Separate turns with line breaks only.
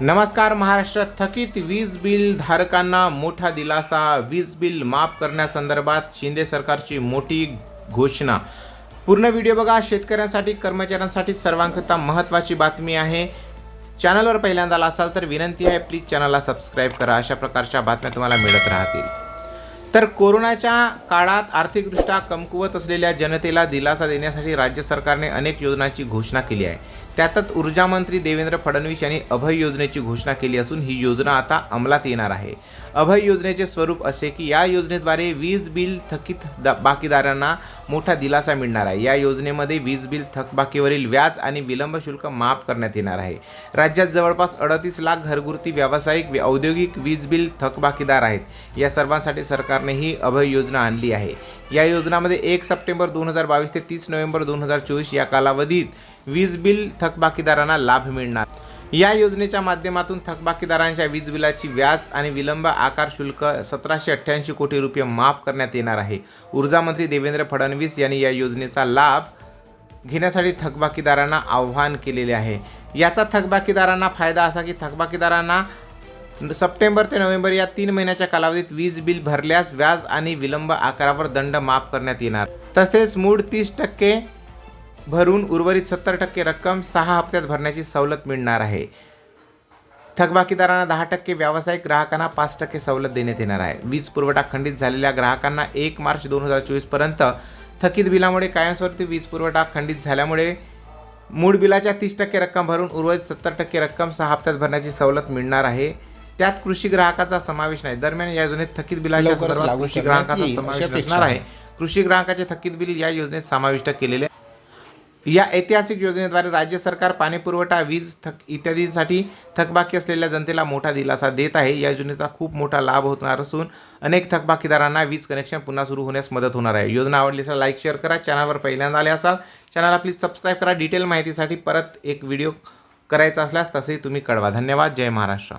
नमस्कार महाराष्ट्रात थकीत वीज बिल धारकांना मोठा दिलासा. वीज बिल माफ करण्यासंदर्भात शिंदे सरकारची मोठी घोषणा. पूर्ण व्हिडिओ बघा. शेतकऱ्यांसाठी कर्मचाऱ्यांसाठी सर्वांकरता महत्त्वाची बातमी आहे. चॅनलवर पहिल्यांदा आला असाल तर विनंती आहे प्लीज चॅनलला सबस्क्राईब करा. अशा प्रकारच्या बातम्या तुम्हाला मिळत राहतील. तर कोरोनाच्या काळात आर्थिकदृष्ट्या कमकुवत असलेल्या जनतेला दिलासा देण्यासाठी राज्य सरकारने अनेक योजनांची घोषणा केली आहे. त्यातच ऊर्जा मंत्री देवेंद्र फडणवीस यांनी अभय योजनेची घोषणा केली असून ही योजना आता अंमलात येणार आहे. अभय योजनेचे स्वरूप असे की या योजनेद्वारे वीज बिल थकीत द बाकीदारांना मोठा दिलासा मिळणार आहे. या योजनेमध्ये वीज बिल थकबाकीवरील व्याज आणि विलंब शुल्क माफ करण्यात येणार आहे. राज्यात जवळपास अडतीस लाख घरगुती व्यावसायिक औद्योगिक वीज बिल थकबाकीदार आहेत. या सर्वांसाठी सरकारने ही अभय योजना आणली आहे. या योजनामध्ये एक सप्टेंबर दोन हजार बावीस ते तीस नोव्हेंबर दोन हजार चोवीस या कालावधीत वीज बिल थकबाकीदारांना लाभ मिळणार. या योजनेच्या माध्यमातून थकबाकीदारांच्या वीज बिलाची व्याज आणि विलंब आकार शुल्क सतराशे अठ्ठ्याऐंशी कोटी रुपये माफ करण्यात येणार आहे. ऊर्जा मंत्री देवेंद्र फडणवीस यांनी या योजनेचा लाभ घेण्यासाठी थकबाकीदारांना आव्हान केलेले आहे. याचा थकबाकीदारांना फायदा असा की थकबाकीदारांना सप्टेंबर ते नोव्हेंबर या तीन महिन्याच्या कालावधीत वीज बिल भरल्यास व्याज आणि विलंब आकारावर दंड माफ करण्यात येणार. तसेच मूळ तीस टक्के भरून उर्वरित सत्तर टक्के रक्कम सहा हप्त्यात भरण्याची सवलत मिळणार आहे. थकबाकीदारांना दहा टक्के व्यावसायिक ग्राहकांना पाच टक्के सवलत देण्यात येणार आहे. वीज पुरवठा खंडित झालेल्या ग्राहकांना एक मार्च दोन हजार चोवीसपर्यंत थकीत बिलामुळे कायमस्वरूपी वीज पुरवठा खंडित झाल्यामुळे मूळ बिलाच्या तीस टक्के रक्कम भरून उर्वरित सत्तर टक्के रक्कम सहा हप्त्यात भरण्याची सवलत मिळणार आहे. त्यात कृषी ग्राहकाचा समावेश नाही. दरम्यान या योजनेत थकीत बिलाच्या संदर्भात कृषी ग्राहकाचा समावेश असणार आहे.
आहे.
कृषी ग्राहकाचे थकीत बिल या योजनेत समाविष्ट केलेले या ऐतिहासिक योजनेद्वारे राज्य सरकार पाणीपुरवठा वीज थक इत्यादींसाठी थकबाकी असलेल्या जनतेला मोठा दिलासा देत आहे. या योजनेचा खूप मोठा लाभ होणार असून अनेक थकबाकीदारांना वीज कनेक्शन पुन्हा सुरू होण्यास मदत होणार आहे. योजना आवडली असेल लाईक शेअर करा. चॅनलवर पहिल्यांदा आले असाल चॅनलला प्लीज सबस्क्राईब करा. डिटेल माहितीसाठी परत एक व्हिडिओ करायचा असल्यास तसेही तुम्ही कळवा. धन्यवाद. जय महाराष्ट्र.